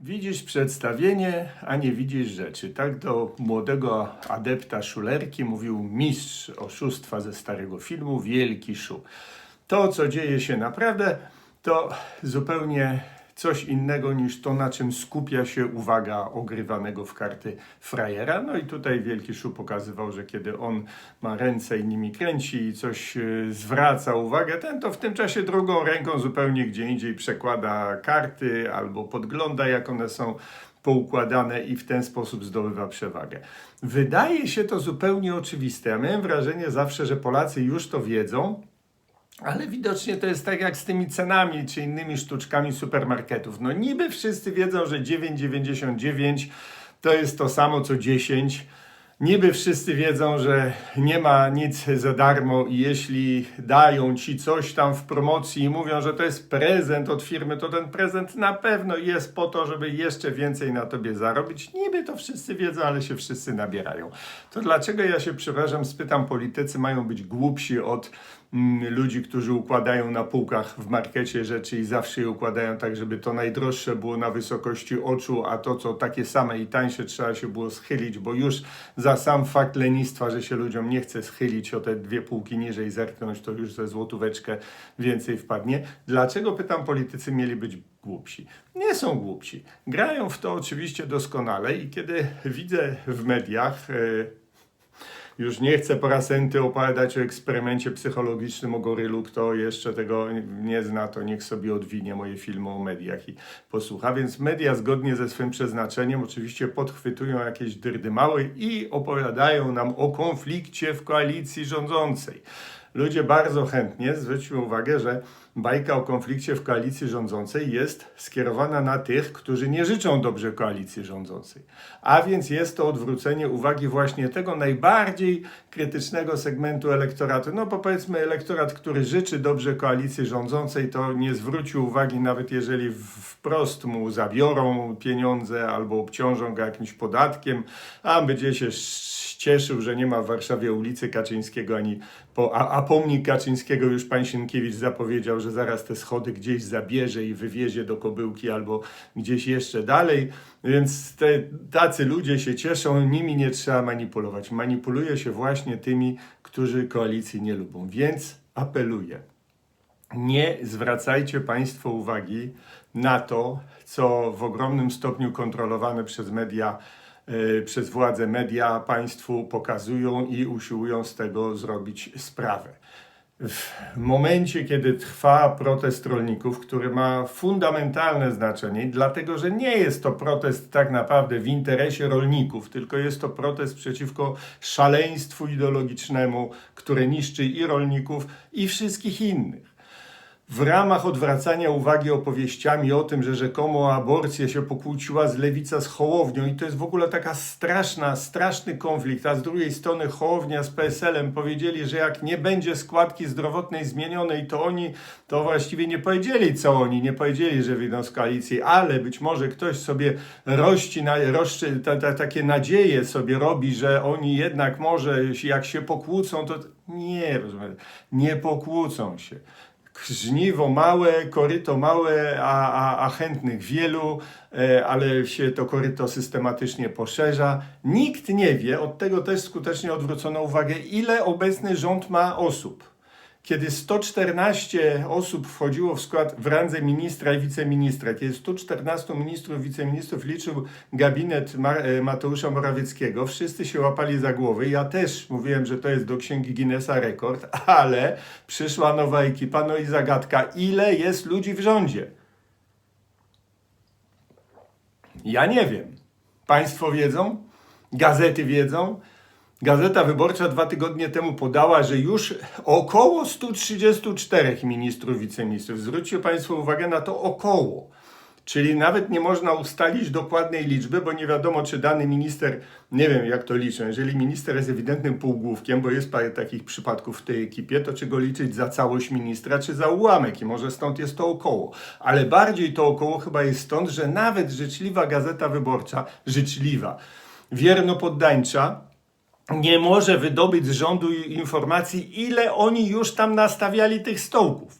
Widzisz przedstawienie, a nie widzisz rzeczy. Tak do młodego adepta szulerki mówił mistrz oszustwa ze starego filmu, Wielki Szu. To, co dzieje się naprawdę, to zupełnie coś innego niż to, na czym skupia się uwaga ogrywanego w karty frajera. No i tutaj Wielki Szu pokazywał, że kiedy on ma ręce i nimi kręci i coś e, zwraca uwagę, ten to w tym czasie drugą ręką zupełnie gdzie indziej przekłada karty albo podgląda, jak one są poukładane i w ten sposób zdobywa przewagę. Wydaje się to zupełnie oczywiste. Ja miałem wrażenie zawsze, że Polacy już to wiedzą, ale widocznie to jest tak jak z tymi cenami czy innymi sztuczkami supermarketów. No niby wszyscy wiedzą, że 9,99 to jest to samo co 10. Niby wszyscy wiedzą, że nie ma nic za darmo i jeśli dają ci coś tam w promocji i mówią, że to jest prezent od firmy, to ten prezent na pewno jest po to, żeby jeszcze więcej na tobie zarobić. Niby to wszyscy wiedzą, ale się wszyscy nabierają. To dlaczego ja się przepraszam, spytam, politycy mają być głupsi od ludzi, którzy układają na półkach w markecie rzeczy i zawsze je układają tak, żeby to najdroższe było na wysokości oczu, a to, co takie same i tańsze, trzeba się było schylić, bo już za sam fakt lenistwa, że się ludziom nie chce schylić o te dwie półki niżej zerknąć, to już ze złotóweczkę więcej wpadnie. Dlaczego, pytam, politycy mieli być głupsi? Nie są głupsi. Grają w to oczywiście doskonale i kiedy widzę w mediach... Już nie chcę po raz enty opowiadać o eksperymencie psychologicznym o gorylu. Kto jeszcze tego nie zna, to niech sobie odwinie moje filmy o mediach i posłucha. Więc media zgodnie ze swym przeznaczeniem oczywiście podchwytują jakieś dyrdymały i opowiadają nam o konflikcie w koalicji rządzącej. Ludzie bardzo chętnie, zwróćmy uwagę, że bajka o konflikcie w koalicji rządzącej jest skierowana na tych, którzy nie życzą dobrze koalicji rządzącej. A więc jest to odwrócenie uwagi właśnie tego najbardziej krytycznego segmentu elektoratu. No bo powiedzmy elektorat, który życzy dobrze koalicji rządzącej, to nie zwróci uwagi nawet jeżeli wprost mu zabiorą pieniądze albo obciążą go jakimś podatkiem, a będzie się cieszył, że nie ma w Warszawie ulicy Kaczyńskiego, ani po, a, a pomnik Kaczyńskiego już pan Sienkiewicz zapowiedział, że zaraz te schody gdzieś zabierze i wywiezie do Kobyłki albo gdzieś jeszcze dalej. Więc te, tacy ludzie się cieszą, nimi nie trzeba manipulować. Manipuluje się właśnie tymi, którzy koalicji nie lubią. Więc apeluję. Nie zwracajcie Państwo uwagi na to, co w ogromnym stopniu kontrolowane przez media przez władze media państwu pokazują i usiłują z tego zrobić sprawę. W momencie, kiedy trwa protest rolników, który ma fundamentalne znaczenie, dlatego że nie jest to protest tak naprawdę w interesie rolników, tylko jest to protest przeciwko szaleństwu ideologicznemu, które niszczy i rolników, i wszystkich innych w ramach odwracania uwagi opowieściami o tym, że rzekomo o aborcję się pokłóciła z lewica z Hołownią i to jest w ogóle taka straszna, straszny konflikt, a z drugiej strony Hołownia z PSL-em powiedzieli, że jak nie będzie składki zdrowotnej zmienionej, to oni to właściwie nie powiedzieli, co oni, nie powiedzieli, że wyjdą z koalicji, ale być może ktoś sobie rości, na, roszczy, ta, ta, takie nadzieje sobie robi, że oni jednak może, jak się pokłócą, to nie, nie pokłócą się żniwo małe, koryto małe, a, a, a chętnych wielu, e, ale się to koryto systematycznie poszerza. Nikt nie wie, od tego też skutecznie odwrócono uwagę, ile obecny rząd ma osób. Kiedy 114 osób wchodziło w skład w randze ministra i wiceministra, kiedy 114 ministrów, wiceministrów liczył gabinet e, Mateusza Morawieckiego, wszyscy się łapali za głowy. Ja też mówiłem, że to jest do księgi Guinnessa rekord, ale przyszła nowa ekipa, no i zagadka, ile jest ludzi w rządzie? Ja nie wiem. Państwo wiedzą? Gazety wiedzą? Gazeta Wyborcza dwa tygodnie temu podała, że już około 134 ministrów, wiceministrów. Zwróćcie Państwo uwagę na to około. Czyli nawet nie można ustalić dokładnej liczby, bo nie wiadomo, czy dany minister, nie wiem jak to liczę, jeżeli minister jest ewidentnym półgłówkiem, bo jest parę takich przypadków w tej ekipie, to czy go liczyć za całość ministra, czy za ułamek i może stąd jest to około. Ale bardziej to około chyba jest stąd, że nawet życzliwa Gazeta Wyborcza, życzliwa, wierno-poddańcza, nie może wydobyć z rządu informacji, ile oni już tam nastawiali tych stołków.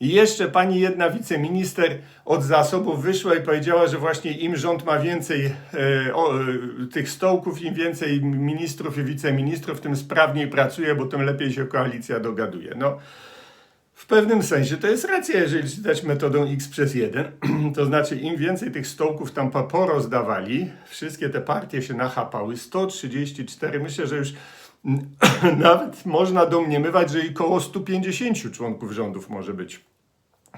I jeszcze pani jedna wiceminister od zasobów wyszła i powiedziała, że właśnie im rząd ma więcej e, o, e, tych stołków, im więcej ministrów i wiceministrów, tym sprawniej pracuje, bo tym lepiej się koalicja dogaduje. No, w pewnym sensie to jest racja, jeżeli czytać metodą x przez 1, to znaczy im więcej tych stołków tam po- porozdawali, wszystkie te partie się nachapały, 134, myślę, że już nawet można domniemywać, że i koło 150 członków rządów może być.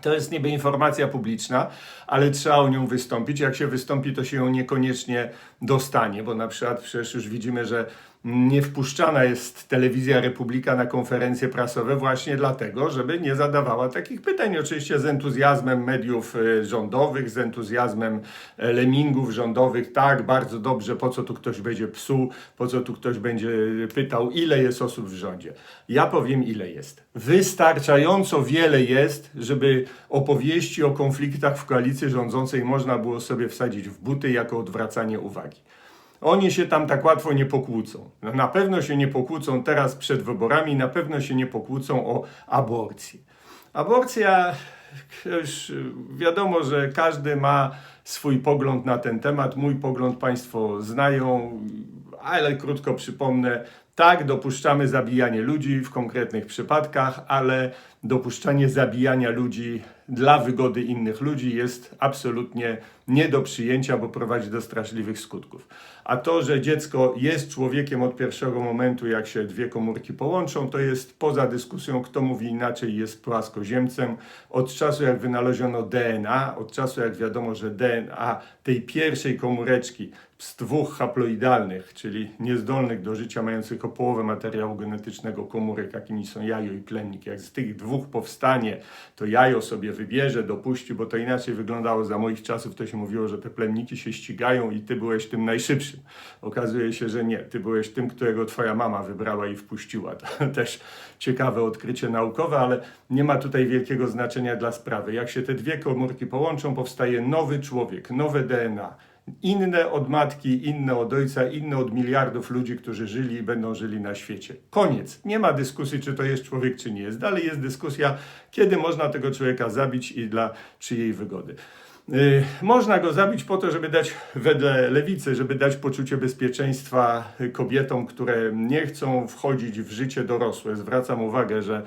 To jest niby informacja publiczna, ale trzeba o nią wystąpić. Jak się wystąpi, to się ją niekoniecznie dostanie, bo na przykład przecież już widzimy, że nie wpuszczana jest telewizja Republika na konferencje prasowe właśnie dlatego, żeby nie zadawała takich pytań. Oczywiście z entuzjazmem mediów e, rządowych, z entuzjazmem lemingów rządowych. Tak, bardzo dobrze, po co tu ktoś będzie psuł, po co tu ktoś będzie pytał, ile jest osób w rządzie. Ja powiem, ile jest. Wystarczająco wiele jest, żeby opowieści o konfliktach w koalicji rządzącej można było sobie wsadzić w buty jako odwracanie uwagi. Oni się tam tak łatwo nie pokłócą. No, na pewno się nie pokłócą teraz przed wyborami, na pewno się nie pokłócą o aborcję. Aborcja, już wiadomo, że każdy ma swój pogląd na ten temat. Mój pogląd Państwo znają, ale krótko przypomnę. Tak, dopuszczamy zabijanie ludzi w konkretnych przypadkach, ale dopuszczanie zabijania ludzi dla wygody innych ludzi jest absolutnie nie do przyjęcia, bo prowadzi do straszliwych skutków. A to, że dziecko jest człowiekiem od pierwszego momentu, jak się dwie komórki połączą, to jest poza dyskusją, kto mówi inaczej, jest płaskoziemcem. Od czasu, jak wynaleziono DNA, od czasu, jak wiadomo, że DNA tej pierwszej komóreczki z dwóch haploidalnych, czyli niezdolnych do życia, mających o połowę materiału genetycznego komórek, jakimi są jajo i plemnik, jak z tych dwóch powstanie, to jajo sobie wybierze, dopuści, bo to inaczej wyglądało za moich czasów, to się mówiło, że te plemniki się ścigają i ty byłeś tym najszybszym. Okazuje się, że nie, ty byłeś tym, którego twoja mama wybrała i wpuściła. To też ciekawe odkrycie naukowe, ale nie ma tutaj wielkiego znaczenia dla sprawy. Jak się te dwie komórki połączą, powstaje nowy człowiek, nowe DNA inne od matki, inne od ojca, inne od miliardów ludzi, którzy żyli i będą żyli na świecie. Koniec. Nie ma dyskusji, czy to jest człowiek, czy nie jest. Dalej jest dyskusja, kiedy można tego człowieka zabić i dla czyjej wygody. Yy, można go zabić po to, żeby dać, wedle lewicy, żeby dać poczucie bezpieczeństwa kobietom, które nie chcą wchodzić w życie dorosłe. Zwracam uwagę, że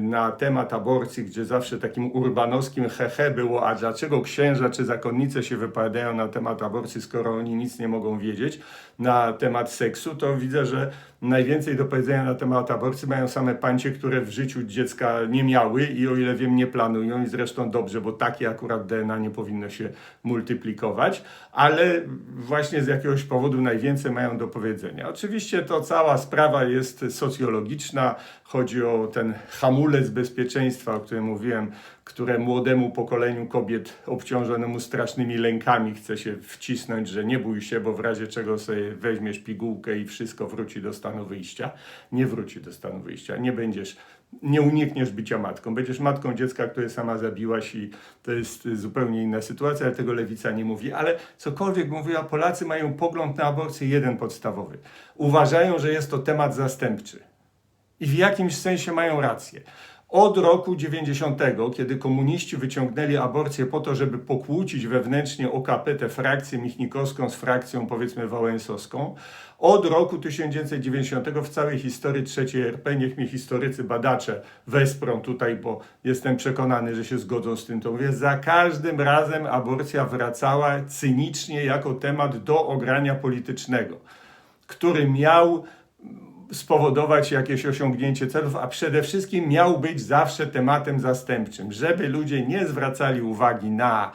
na temat aborcji, gdzie zawsze takim urbanowskim hehe było, a dlaczego księża czy zakonnice się wypowiadają na temat aborcji, skoro oni nic nie mogą wiedzieć, na temat seksu, to widzę, że najwięcej do powiedzenia na temat aborcji mają same pancie, które w życiu dziecka nie miały i o ile wiem nie planują i zresztą dobrze, bo takie akurat DNA nie powinno się multiplikować, ale właśnie z jakiegoś powodu najwięcej mają do powiedzenia. Oczywiście to cała sprawa jest socjologiczna, chodzi o ten hamulec bezpieczeństwa, o którym mówiłem, które młodemu pokoleniu kobiet obciążonemu strasznymi lękami chce się wcisnąć, że nie bój się, bo w razie czego sobie weźmiesz pigułkę i wszystko wróci do stanu wyjścia. Nie wróci do stanu wyjścia. Nie będziesz, nie unikniesz bycia matką. Będziesz matką dziecka, które sama zabiłaś i to jest zupełnie inna sytuacja, ale tego lewica nie mówi. Ale cokolwiek mówiła, Polacy mają pogląd na aborcję jeden podstawowy. Uważają, że jest to temat zastępczy. I w jakimś sensie mają rację. Od roku 90, kiedy komuniści wyciągnęli aborcję po to, żeby pokłócić wewnętrznie OKP tę frakcję michnikowską z frakcją powiedzmy wałęsowską, od roku 1990 w całej historii III RP, niech mnie historycy, badacze wesprą tutaj, bo jestem przekonany, że się zgodzą z tym, to mówię, za każdym razem aborcja wracała cynicznie jako temat do ogrania politycznego, który miał spowodować jakieś osiągnięcie celów, a przede wszystkim miał być zawsze tematem zastępczym, żeby ludzie nie zwracali uwagi na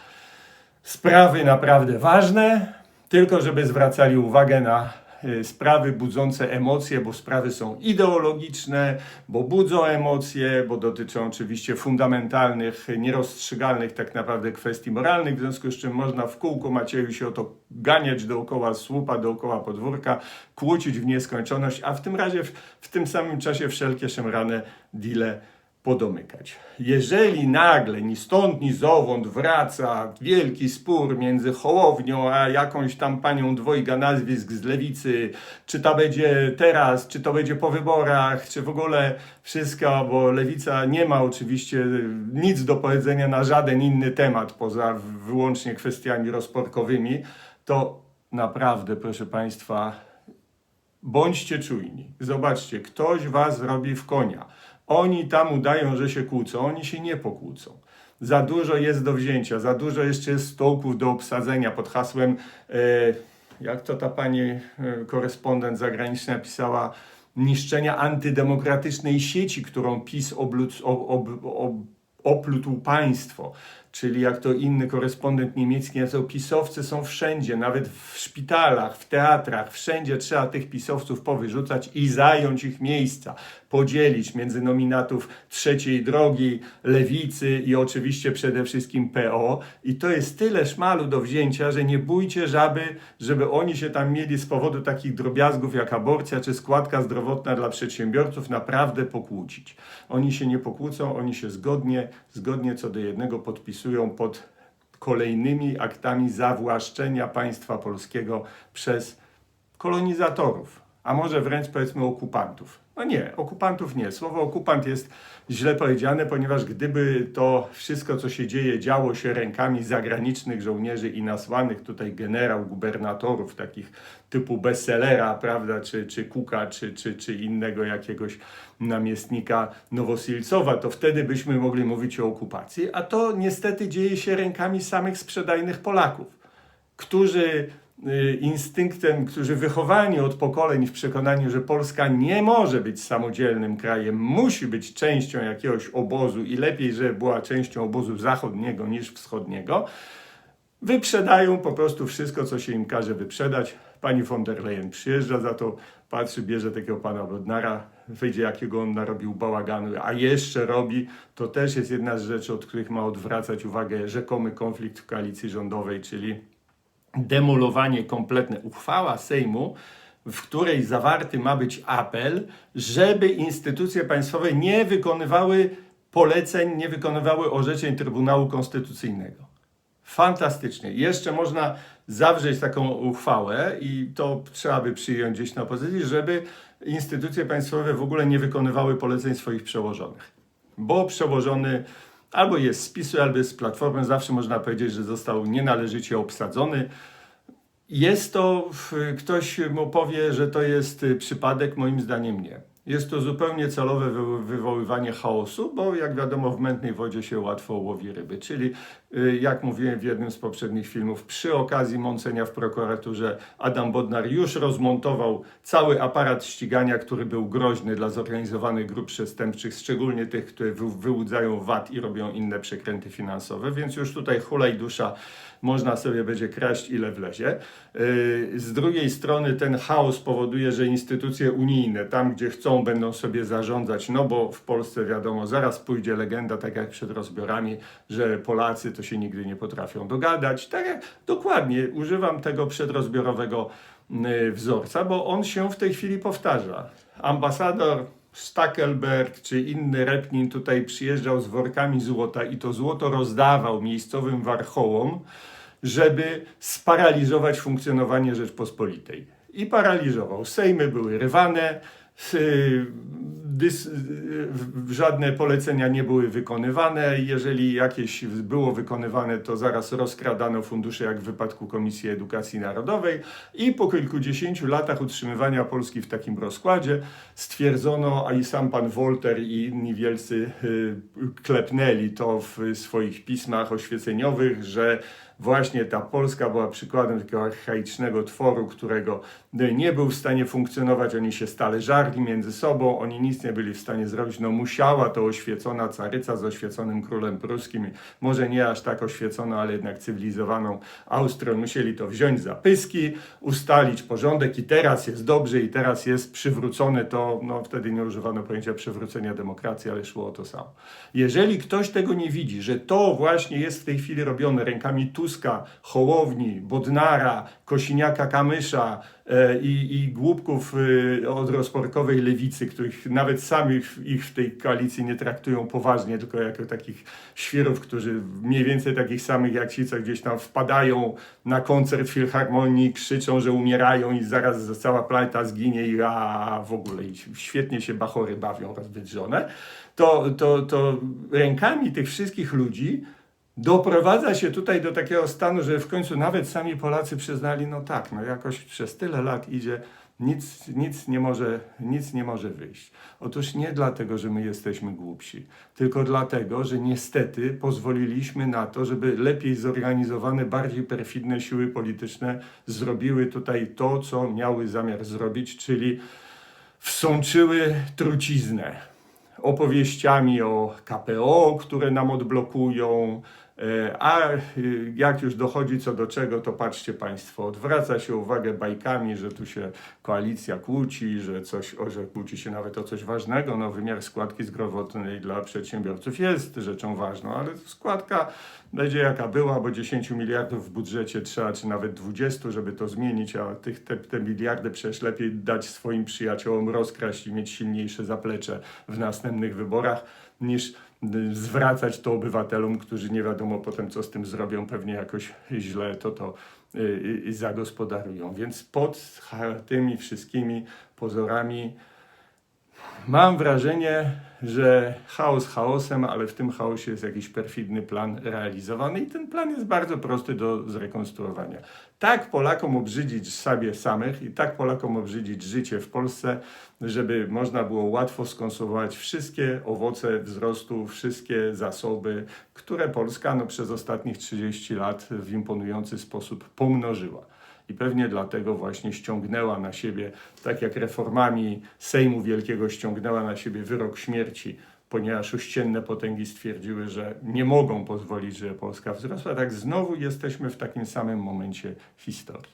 sprawy naprawdę ważne, tylko żeby zwracali uwagę na sprawy budzące emocje, bo sprawy są ideologiczne, bo budzą emocje, bo dotyczą oczywiście fundamentalnych, nierozstrzygalnych tak naprawdę kwestii moralnych, w związku z czym można w kółko Macieju się o to ganiać dookoła słupa, dookoła podwórka, kłócić w nieskończoność, a w tym razie w, w tym samym czasie wszelkie szemrane deale podomykać. Jeżeli nagle ni stąd, ni zowąd wraca wielki spór między Hołownią a jakąś tam panią dwojga nazwisk z lewicy, czy to będzie teraz, czy to będzie po wyborach, czy w ogóle wszystko, bo lewica nie ma oczywiście nic do powiedzenia na żaden inny temat poza wyłącznie kwestiami rozporkowymi, to naprawdę, proszę Państwa, bądźcie czujni. Zobaczcie, ktoś was robi w konia. Oni tam udają, że się kłócą, oni się nie pokłócą. Za dużo jest do wzięcia, za dużo jeszcze jest stołków do obsadzenia pod hasłem, e, jak to ta pani e, korespondent zagraniczna napisała, niszczenia antydemokratycznej sieci, którą PiS oblud, ob, ob, ob, oplótł państwo. Czyli jak to inny korespondent niemiecki napisał, pisowcy są wszędzie, nawet w szpitalach, w teatrach, wszędzie trzeba tych pisowców powyrzucać i zająć ich miejsca, podzielić między nominatów trzeciej drogi, lewicy i oczywiście przede wszystkim PO. I to jest tyle szmalu do wzięcia, że nie bójcie żaby, żeby oni się tam mieli z powodu takich drobiazgów jak aborcja czy składka zdrowotna dla przedsiębiorców naprawdę pokłócić. Oni się nie pokłócą, oni się zgodnie, zgodnie co do jednego podpisują pod kolejnymi aktami zawłaszczenia państwa polskiego przez kolonizatorów, a może wręcz powiedzmy okupantów. No nie, okupantów nie. Słowo okupant jest źle powiedziane, ponieważ gdyby to wszystko, co się dzieje, działo się rękami zagranicznych żołnierzy i nasłanych tutaj generał, gubernatorów, takich typu bestsellera, prawda, czy, czy Kuka, czy, czy, czy innego jakiegoś namiestnika Nowosilcowa, to wtedy byśmy mogli mówić o okupacji, a to niestety dzieje się rękami samych sprzedajnych Polaków, którzy instynktem, którzy wychowani od pokoleń w przekonaniu, że Polska nie może być samodzielnym krajem, musi być częścią jakiegoś obozu i lepiej, żeby była częścią obozu zachodniego niż wschodniego, wyprzedają po prostu wszystko, co się im każe wyprzedać. Pani von der Leyen przyjeżdża za to, patrzy, bierze takiego pana Bodnara, wyjdzie jakiego on narobił bałaganu, a jeszcze robi, to też jest jedna z rzeczy, od których ma odwracać uwagę rzekomy konflikt w koalicji rządowej, czyli demolowanie kompletne. Uchwała Sejmu, w której zawarty ma być apel, żeby instytucje państwowe nie wykonywały poleceń, nie wykonywały orzeczeń Trybunału Konstytucyjnego. Fantastycznie. Jeszcze można zawrzeć taką uchwałę i to trzeba by przyjąć gdzieś na pozycji, żeby instytucje państwowe w ogóle nie wykonywały poleceń swoich przełożonych. Bo przełożony albo jest z PiSu, albo jest z Platformy, zawsze można powiedzieć, że został nienależycie obsadzony. Jest to, ktoś mu powie, że to jest y, przypadek, moim zdaniem nie. Jest to zupełnie celowe wy- wywoływanie chaosu, bo jak wiadomo, w mętnej wodzie się łatwo łowi ryby. Czyli, jak mówiłem w jednym z poprzednich filmów, przy okazji mącenia w prokuraturze Adam Bodnar już rozmontował cały aparat ścigania, który był groźny dla zorganizowanych grup przestępczych, szczególnie tych, które wy- wyłudzają VAT i robią inne przekręty finansowe, więc już tutaj hulaj dusza można sobie będzie kraść ile wlezie. Yy, Z drugiej strony ten chaos powoduje, że instytucje unijne, tam gdzie chcą, będą sobie zarządzać, no bo w Polsce wiadomo, zaraz pójdzie legenda, tak jak przed rozbiorami, że Polacy to się nigdy nie potrafią dogadać. Tak jak dokładnie używam tego przedrozbiorowego wzorca, bo on się w tej chwili powtarza. Ambasador Stackelberg czy inny Repnin tutaj przyjeżdżał z workami złota i to złoto rozdawał miejscowym warchołom, żeby sparaliżować funkcjonowanie Rzeczpospolitej. I paraliżował. Sejmy były rywane, dys, y, żadne polecenia nie były wykonywane. Jeżeli jakieś było wykonywane, to zaraz rozkradano fundusze, jak w wypadku Komisji Edukacji Narodowej. I po kilkudziesięciu latach utrzymywania Polski w takim rozkładzie stwierdzono, a i sam pan Wolter i inni wielcy y, klepnęli to w swoich pismach oświeceniowych, że właśnie ta Polska była przykładem takiego archaicznego tworu, którego nie był w stanie funkcjonować. Oni się stale żarli między sobą, oni nic nie byli w stanie zrobić. No musiała to oświecona caryca z oświeconym królem pruskim, może nie aż tak oświeconą, ale jednak cywilizowaną Austrią, musieli to wziąć za pyski, ustalić porządek i teraz jest dobrze i teraz jest przywrócone to, no wtedy nie używano pojęcia przywrócenia demokracji, ale szło o to samo. Jeżeli ktoś tego nie widzi, że to właśnie jest w tej chwili robione rękami Tuska, Hołowni, Bodnara, Kosiniaka Kamysza e, i, i głupków e, od rozporkowej lewicy, których nawet sami ich w tej koalicji nie traktują poważnie, tylko jako takich świrów, którzy mniej więcej takich samych jak ci, co gdzieś tam wpadają na koncert filharmonii, krzyczą, że umierają i zaraz cała planeta zginie i a w ogóle i świetnie się bachory bawią rozwydrzone, to, to, to rękami tych wszystkich ludzi doprowadza się tutaj do takiego stanu, że w końcu nawet sami Polacy przyznali, no tak, no jakoś przez tyle lat idzie, nic, nic, nie może, nic nie może wyjść. Otóż nie dlatego, że my jesteśmy głupsi, tylko dlatego, że niestety pozwoliliśmy na to, żeby lepiej zorganizowane, bardziej perfidne siły polityczne zrobiły tutaj to, co miały zamiar zrobić, czyli wsączyły truciznę opowieściami o KPO, które nam odblokują. E, A y, jak już dochodzi co do czego, to patrzcie Państwo, odwraca się uwagę bajkami, że tu się koalicja kłóci, że coś, że kłóci się nawet o coś ważnego. No, wymiar składki zdrowotnej dla przedsiębiorców jest rzeczą ważną, ale składka będzie jaka była, bo 10 miliardów w budżecie trzeba, czy nawet 20, żeby to zmienić, a tych, te, te miliardy przecież lepiej dać swoim przyjaciołom rozkraść i mieć silniejsze zaplecze w następnych wyborach, niż zwracać to obywatelom, którzy nie wiadomo potem, co z tym zrobią, pewnie jakoś źle to to y, y, zagospodarują. Więc pod tymi wszystkimi pozorami Mam wrażenie, że chaos chaosem, ale w tym chaosie jest jakiś perfidny plan realizowany i ten plan jest bardzo prosty do zrekonstruowania. Tak Polakom obrzydzić sobie samych i tak Polakom obrzydzić życie w Polsce, żeby można było łatwo skonsumować wszystkie owoce wzrostu, wszystkie zasoby, które Polska no, przez ostatnich 30 lat w imponujący sposób pomnożyła. I pewnie dlatego właśnie ściągnęła na siebie, tak jak reformami Sejmu Wielkiego ściągnęła na siebie wyrok śmierci, ponieważ ościenne potęgi stwierdziły, że nie mogą pozwolić, żeby Polska wzrosła. Tak znowu jesteśmy w takim samym momencie historii.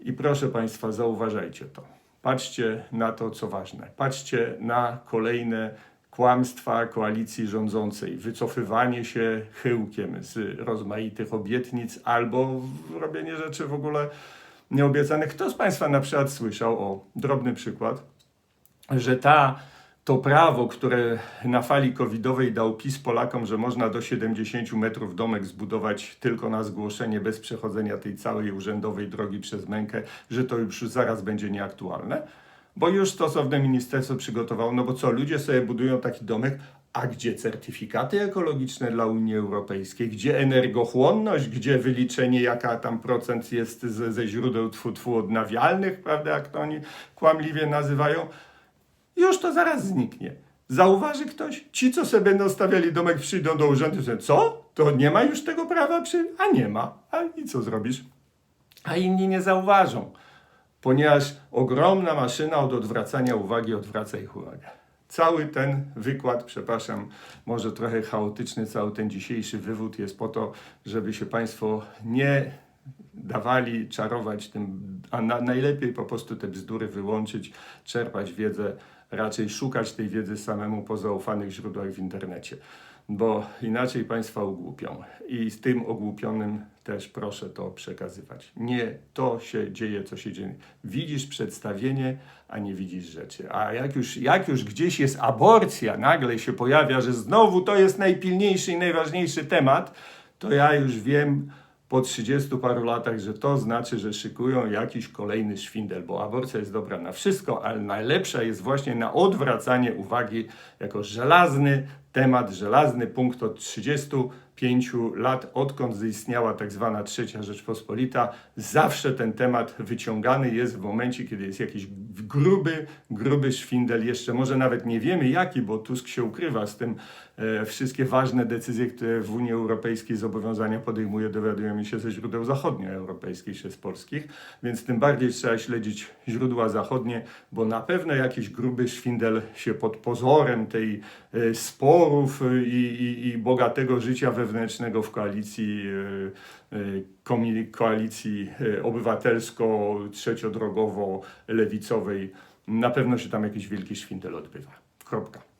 I proszę Państwa, zauważajcie to. Patrzcie na to, co ważne. Patrzcie na kolejne kłamstwa koalicji rządzącej, wycofywanie się chyłkiem z rozmaitych obietnic albo robienie rzeczy w ogóle nieobiecanych. Kto z Państwa na przykład słyszał, o drobny przykład, że ta, to prawo, które na fali covidowej dał PiS Polakom, że można do 70 metrów domek zbudować tylko na zgłoszenie, bez przechodzenia tej całej urzędowej drogi przez mękę, że to już zaraz będzie nieaktualne? Bo już stosowne ministerstwo przygotowało, no bo co, ludzie sobie budują taki domek, a gdzie certyfikaty ekologiczne dla Unii Europejskiej, gdzie energochłonność, gdzie wyliczenie, jaka tam procent jest ze, ze źródeł tfu, tfu odnawialnych, prawda, jak to oni kłamliwie nazywają, już to zaraz zniknie. Zauważy ktoś? Ci, co sobie będą stawiali domek, przyjdą do urzędu i co? To nie ma już tego prawa? Przy... A nie ma. A i co zrobisz? A inni nie zauważą, ponieważ ogromna maszyna od odwracania uwagi odwraca ich uwagę. Cały ten wykład, przepraszam, może trochę chaotyczny, cały ten dzisiejszy wywód jest po to, żeby się Państwo nie dawali czarować tym, a na, najlepiej po prostu te bzdury wyłączyć, czerpać wiedzę, raczej szukać tej wiedzy samemu po zaufanych źródłach w internecie, bo inaczej Państwa ogłupią. I z tym ogłupionym też proszę to przekazywać. Nie to się dzieje, co się dzieje. Widzisz przedstawienie, a nie widzisz rzeczy. A jak już, jak już gdzieś jest aborcja, nagle się pojawia, że znowu to jest najpilniejszy i najważniejszy temat, to ja już wiem, po 30 paru latach, że to znaczy, że szykują jakiś kolejny szwindel, bo aborcja jest dobra na wszystko, ale najlepsza jest właśnie na odwracanie uwagi jako żelazny temat, żelazny punkt od 35 lat, odkąd zaistniała tak zwana trzecia Rzeczpospolita. Zawsze ten temat wyciągany jest w momencie, kiedy jest jakiś gruby, gruby szwindel. Jeszcze może nawet nie wiemy jaki, bo Tusk się ukrywa z tym. E, wszystkie ważne decyzje, które w Unii Europejskiej zobowiązania podejmuje, dowiadujemy się ze źródeł zachodnioeuropejskich czy z polskich, więc tym bardziej trzeba śledzić źródła zachodnie, bo na pewno jakiś gruby szwindel się pod pozorem tej e, sporów e, i, i, i bogatego życia wewnętrznego w koalicji, e, komi- koalicji obywatelsko-trzeciodrogowo-lewicowej, na pewno się tam jakiś wielki szwindel odbywa. Kropka.